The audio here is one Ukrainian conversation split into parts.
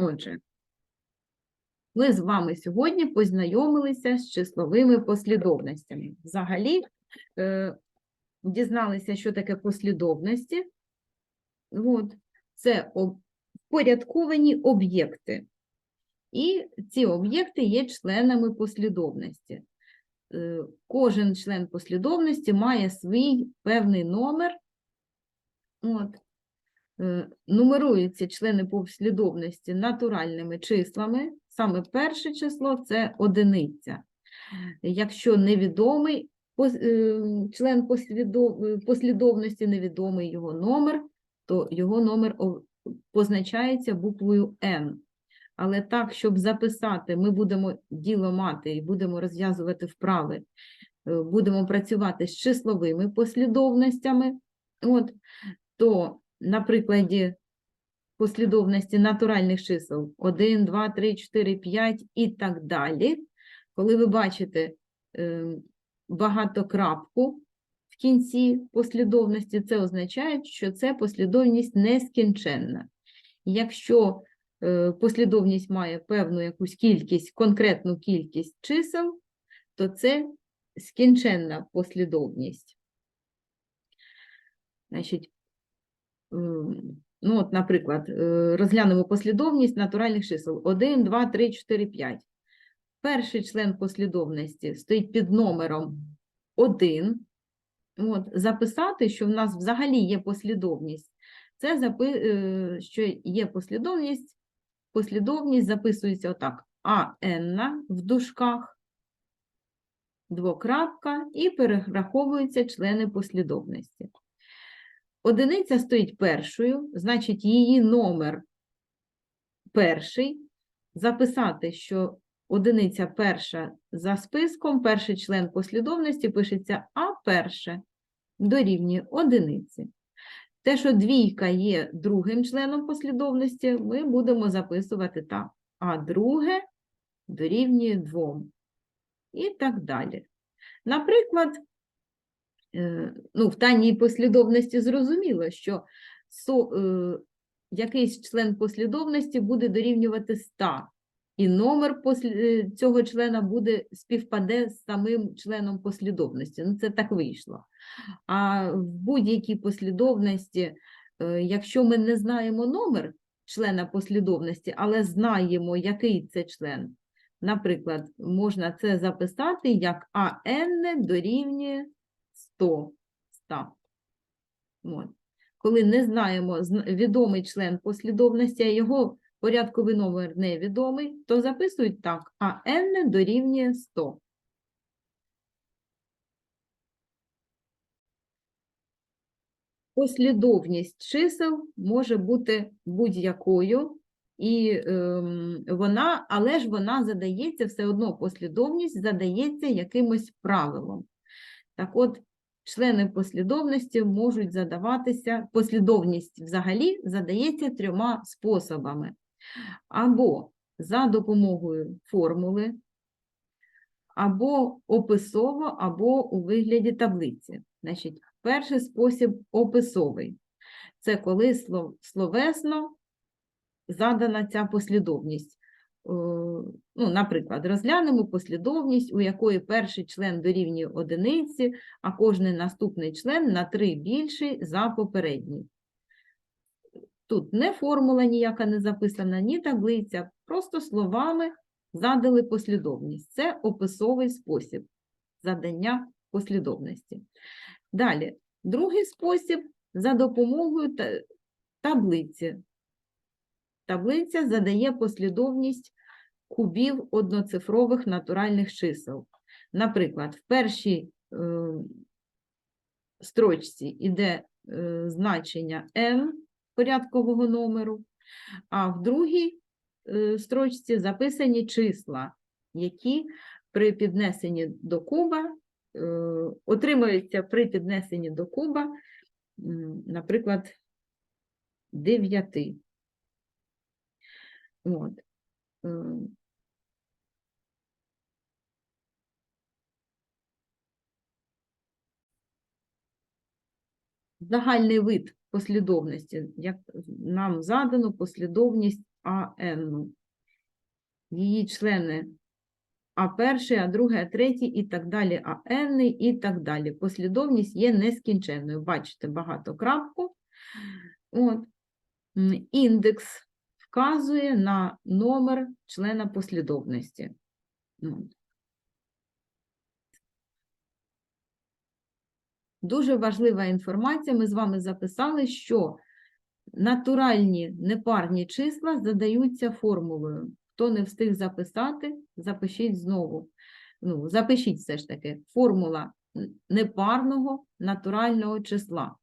Отже, ми з вами сьогодні познайомилися з числовими послідовностями. Взагалі, е, дізналися, що таке послідовності. От. Це впорядковані об'єкти. І ці об'єкти є членами послідовності. Е, Кожен член послідовності має свій певний номер. От. Е, Нумеруються члени послідовності натуральними числами. Саме перше число це одиниця. Якщо невідомий е, член е, послідовності, невідомий його номер, то його номер позначається буквою N. Але так, щоб записати, ми будемо діло мати і будемо розв'язувати вправи, будемо працювати з числовими послідовностями. От, то на прикладі послідовності натуральних чисел 1, 2, 3, 4, 5 і так далі, коли ви бачите е, багатокрапку в кінці послідовності, це означає, що це послідовність нескінченна. Якщо е, послідовність має певну якусь кількість, конкретну кількість чисел, то це скінченна послідовність. Значить, ну от, наприклад, е, розглянемо послідовність натуральних чисел 1, 2, 3, 4, 5. Перший член послідовності стоїть під номером 1. От, записати, що в нас взагалі є послідовність. Це запи... е, що є послідовність. Послідовність записується отак. АН в дужках, двокрапка, і перераховуються члени послідовності. Одиниця стоїть першою, значить, її номер перший. Записати, що одиниця перша за списком, перший член послідовності пишеться А перше дорівнює одиниці. Те, що двійка є другим членом послідовності, ми будемо записувати так. А друге дорівнює двом. І так далі. Наприклад, ну, в даній послідовності зрозуміло, що со, е, якийсь член послідовності буде дорівнювати 100, і номер послі- е, цього члена буде співпаде з самим членом послідовності. Ну, це так вийшло. А в будь-якій послідовності, е, якщо ми не знаємо номер члена послідовності, але знаємо, який це член, наприклад, можна це записати як АН дорівнює 100. 100. От. Коли не знаємо відомий член послідовності, а його порядковий номер невідомий, то записують так, АН дорівнює 100. Послідовність чисел може бути будь-якою, і ем, вона, але ж вона задається все одно, послідовність задається якимось правилом. Так от, члени послідовності можуть задаватися, послідовність взагалі задається трьома способами. Або за допомогою формули, або описово, або у вигляді таблиці. Значить, перший спосіб описовий. Це коли слов- словесно задана ця послідовність. Ну, наприклад, розглянемо послідовність, у якої перший член дорівнює одиниці, а кожний наступний член на 3 більший за попередній. Тут не формула ніяка не записана, ні таблиця, просто словами задали послідовність. Це описовий спосіб задання послідовності. Далі, другий спосіб за допомогою таблиці. Таблиця задає послідовність кубів одноцифрових натуральних чисел. Наприклад, в першій е, строчці йде е, значення n порядкового номеру, а в другій е, строчці записані числа, які при піднесенні до куба е, отримуються при піднесенні до куба, м, наприклад, 9. От. Загальний вид послідовності, як нам задано послідовність АН. Її члени А перший, А другий, А третій і так далі, А N і так далі. Послідовність є нескінченною. Бачите, багато крапку. От. Індекс вказує на номер члена послідовності. Дуже важлива інформація. Ми з вами записали, що натуральні непарні числа задаються формулою. Хто не встиг записати, запишіть знову. Ну, запишіть все ж таки. Формула непарного натурального числа.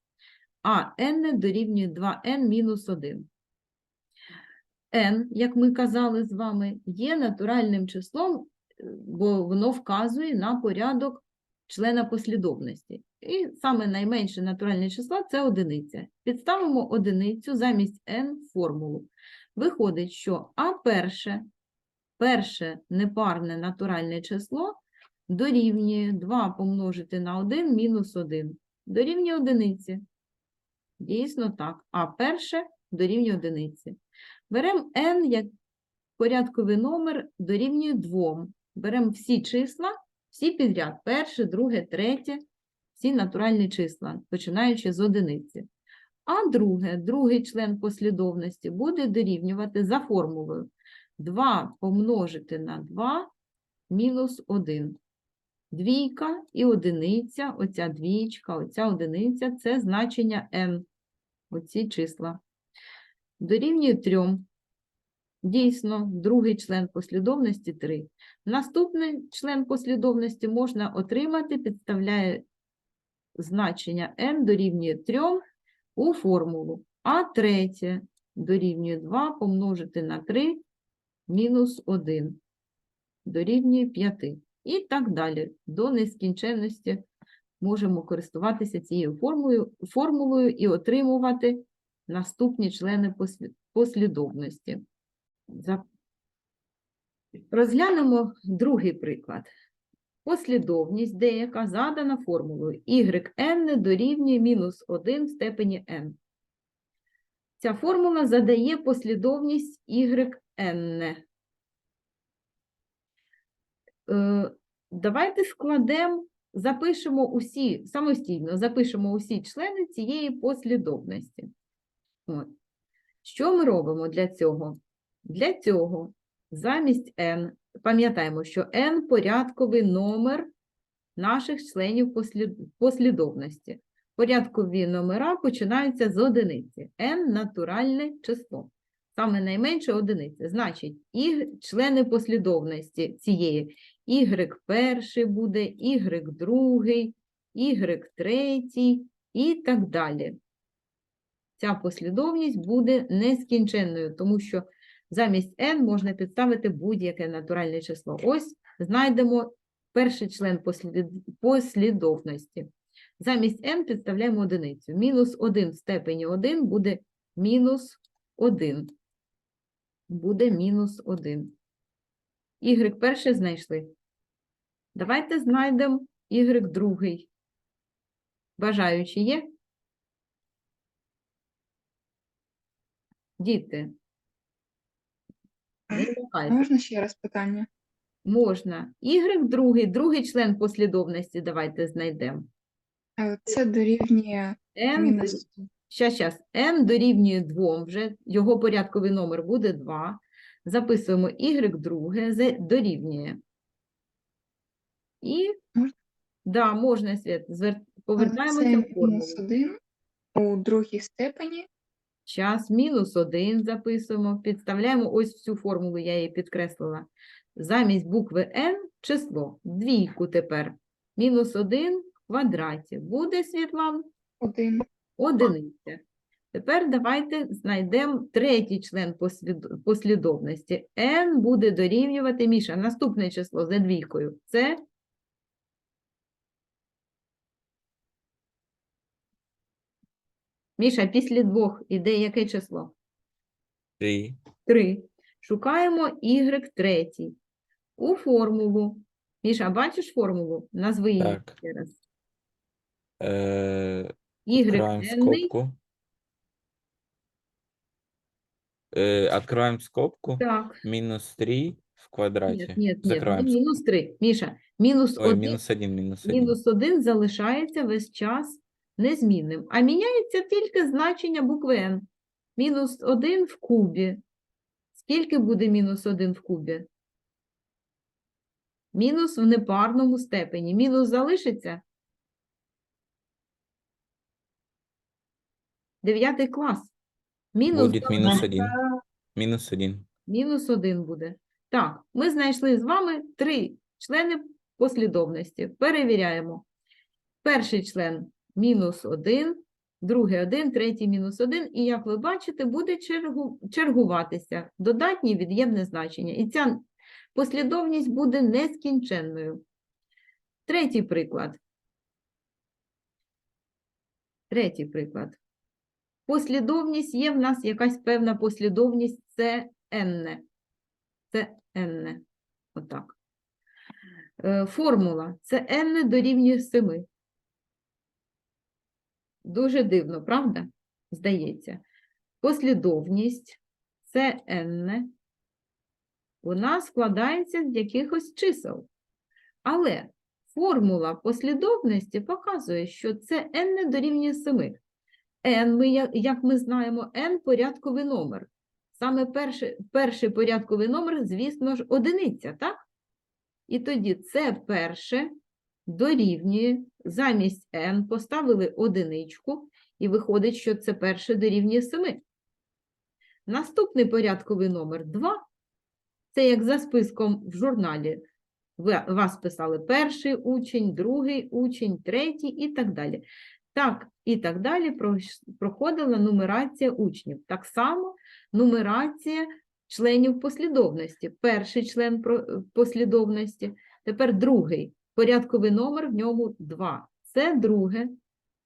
А n дорівнює 2n мінус 1. N, як ми казали з вами, є натуральним числом, е, бо воно вказує на порядок члена послідовності. І саме найменше натуральне число – це одиниця. Підставимо одиницю замість n формулу. Виходить, що а перше, перше непарне натуральне число дорівнює 2 помножити на 1 мінус 1. Дорівнює одиниці. Дійсно так. А перше дорівнює одиниці. Беремо n як порядковий номер дорівнює 2. Беремо всі числа, всі підряд. Перше, друге, третє, всі натуральні числа, починаючи з одиниці. А друге, другий член послідовності буде дорівнювати за формулою 2 помножити на 2 мінус 1. Двійка і одиниця, оця двічка, оця одиниця – це значення n, оці числа. Дорівнює 3. Дійсно, другий член послідовності 3. Наступний член послідовності можна отримати, підставляє значення n дорівнює 3 у формулу. А третє дорівнює 2 помножити на 3 мінус 1 дорівнює 5. І так далі. До нескінченності можемо користуватися цією формулою, формулою і отримувати наступні члени послідовності. Розглянемо другий приклад. Послідовність деяка задана формулою yn дорівнює мінус 1 в степені n. Ця формула задає послідовність yn. Е, Давайте складемо, запишемо усі, самостійно запишемо усі члени цієї послідовності. От. Що ми робимо для цього? Для цього замість n, пам'ятаємо, що n – порядковий номер наших членів послідовності. Порядкові номера починаються з одиниці. n – натуральне число. Саме найменше одиниця. Значить, і члени послідовності цієї y перший буде, y другий, y третій і так далі. Ця послідовність буде нескінченною, тому що замість n можна підставити будь-яке натуральне число. Ось знайдемо перший член послід- послідовності. Замість n підставляємо одиницю. Мінус 1 в степені 1 буде мінус 1. Буде мінус 1. Y перший знайшли. Давайте знайдемо Y другий. Бажаючі є? Діти. Не. Можна ще раз питання? Можна. Y другий, другий член послідовності давайте знайдемо. Е, Це дорівнює N, мінус щас, щас. N дорівнює 2 вже, його порядковий номер буде 2. Записуємо Y друге, Z дорівнює. І, Можна? да, можна, Свят, звер... Це повертаємося в формулу. мінус 1 у другій степені. Час мінус 1 записуємо, підставляємо ось всю формулу, я її підкреслила. Замість букви n число, двійку тепер. Мінус 1 в квадраті. Буде, Світлан? 1. Одиниця. Тепер давайте знайдемо третій член послідовності. n буде дорівнювати, Міша, наступне число за двійкою. Це Міша, після двох іде яке число? Три. 3. Шукаємо y третій. У формулу. Міша, бачиш формулу? Назви її Так. ще раз. Е, Y Граємо n скобку. Э, открываем скобку. Так, Минус 3 в квадрате. ні, ні, ні, не Закрываем. мінус 3. Міша, мінус Ой, 1, минус 1, минус 1. мінус 1 залишається весь час незмінним, а міняється тільки значення букви n. Мінус 1 в кубі. Скільки буде мінус 1 в кубі? Мінус в непарному степені. Мінус залишиться? Дев'ятий клас. Мінус Будет минус 1. Минус 1. Мінус один буде. Так, ми знайшли з вами три члени послідовності. Перевіряємо. Перший член мінус один, другий один, третій мінус один. І, як ви бачите, буде чергу, чергуватися додатнє від'ємне значення. І ця послідовність буде нескінченною. Третій приклад. Третій приклад. Послідовність є в нас якась певна послідовність це n. Це n. Отак. Е, Формула це n дорівнює 7. Дуже дивно, правда? Здається. Послідовність це n. Вона складається з якихось чисел. Але формула послідовності показує, що це n дорівнює 7. n, ми, як- ми знаємо, n порядковий номер. Саме перший, перший порядковий номер, звісно ж, одиниця, так? І тоді це перше дорівнює, замість n поставили одиничку, і виходить, що це перше дорівнює 7. Наступний порядковий номер 2. Це як за списком в журналі. Вас писали перший учень, другий учень, третій і так далі. Так, і так далі проходила нумерація учнів. Так само нумерація членів послідовності. Перший член послідовності, тепер другий. Порядковий номер в ньому 2. Це друге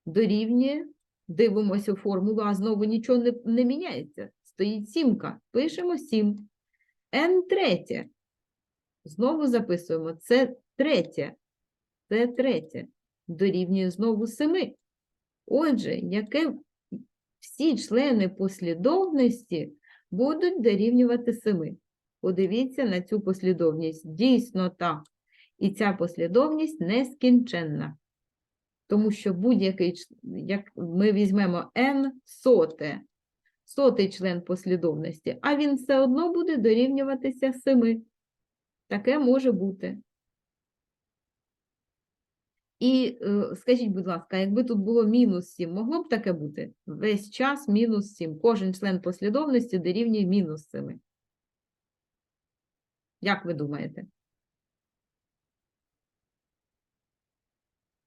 дорівнює, дивимося формулу, а знову нічого не, не міняється. Стоїть сімка. Пишемо 7. N третє. Знову записуємо. Це третє. Це третє. Дорівнює знову 7. Отже, яке всі члени послідовності будуть дорівнювати 7. Подивіться на цю послідовність. Дійсно так. І ця послідовність нескінченна. Тому що будь-який, як ми візьмемо n соте, сотий член послідовності, а він все одно буде дорівнюватися 7. Таке може бути. І е, скажіть, будь ласка, якби тут було мінус 7, могло б таке бути? Весь час мінус 7. Кожен член послідовності дорівнює мінус 7. Як ви думаєте?